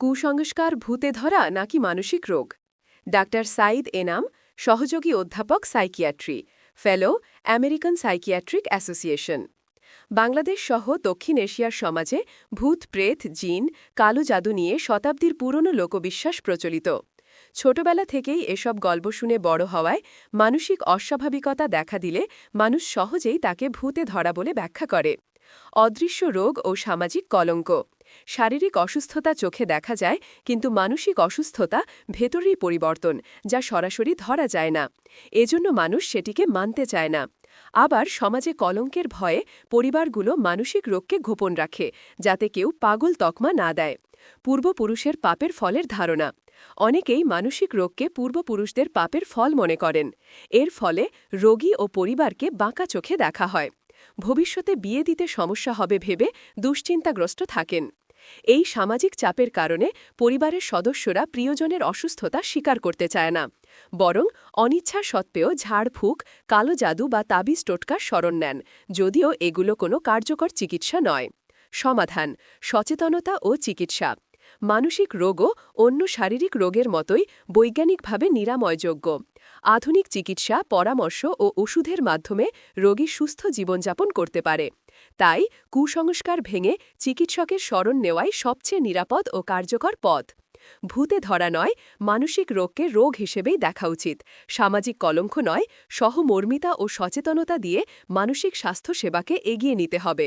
কুসংস্কার ভূতে ধরা নাকি মানসিক রোগ? ডাক্তার সাইদ এনাম, সহযোগী অধ্যাপক psychiatry, fellow American psychiatric association. Bangladesh সহ দক্ষিণ এশিয়ার সমাজে ভূত, প্রেত, জিন, কালো জাদু নিয়ে শতাব্দীর পুরনো লোকবিশ্বাস প্রচলিত। ছোটবেলা থেকেই এসব গল্প শুনে বড় হওয়ায় মানসিক অস্বাভাবিকতা দেখা দিলে মানুষ সহজেই তাকে ভূতে ধরা বলে ব্যাখ্যা করে। অদৃশ্য রোগ ও সামাজিক কলঙ্ক। শারীরিক অসুস্থতা চোখে দেখা যায়, কিন্তু মানসিক অসুস্থতা ভেতরেই পরিবর্তন, যা সরাসরি ধরা যায় না। এজন্য মানুষ সেটিকে মানতে চায় না। আবার সমাজে কলঙ্কের ভয়ে পরিবারগুলো মানসিক রোগকে গোপন রাখে, যাতে কেউ পাগল তকমা না দেয়। পূর্বপুরুষের পাপের ফলের ধারণা। অনেকেই মানসিক রোগকে পূর্বপুরুষদের পাপের ফল মনে করেন। এর ফলে রোগী ও পরিবারকে বাঁকা চোখে দেখা হয়। ভবিষ্যতে বিয়ে দিতে সমস্যা হবে ভেবে দুশ্চিন্তাগ্রস্ত থাকেন। এই সামাজিক চাপের কারণে পরিবারের সদস্যরা প্রিয়জনের অসুস্থতা স্বীকার করতে চায় না, বরং অনিচ্ছা সত্ত্বেও ঝাড়ফুঁক কালো জাদু বা তাবিজ টোটকার স্মরণ নেন, যদিও এগুলো কোনো কার্যকর চিকিৎসা নয়। সমাধান, সচেতনতা ও চিকিৎসা। মানসিক রোগও অন্য শারীরিক রোগের মতোই বৈজ্ঞানিকভাবে নিরাময়যোগ্য। আধুনিক চিকিৎসা, পরামর্শ ও ওষুধের মাধ্যমে রোগী সুস্থ জীবনযাপন করতে পারে। তাই কুসংস্কার ভেঙে চিকিৎসকের স্মরণ নেওয়াই সবচেয়ে নিরাপদ ও কার্যকর পথ। ভূতে ধরা নয়, মানসিক রোগকে রোগ হিসেবেই দেখা উচিত। সামাজিক কলঙ্ক নয়, সহমর্মিতা ও সচেতনতা দিয়ে মানসিক স্বাস্থ্য সেবাকে এগিয়ে নিতে হবে।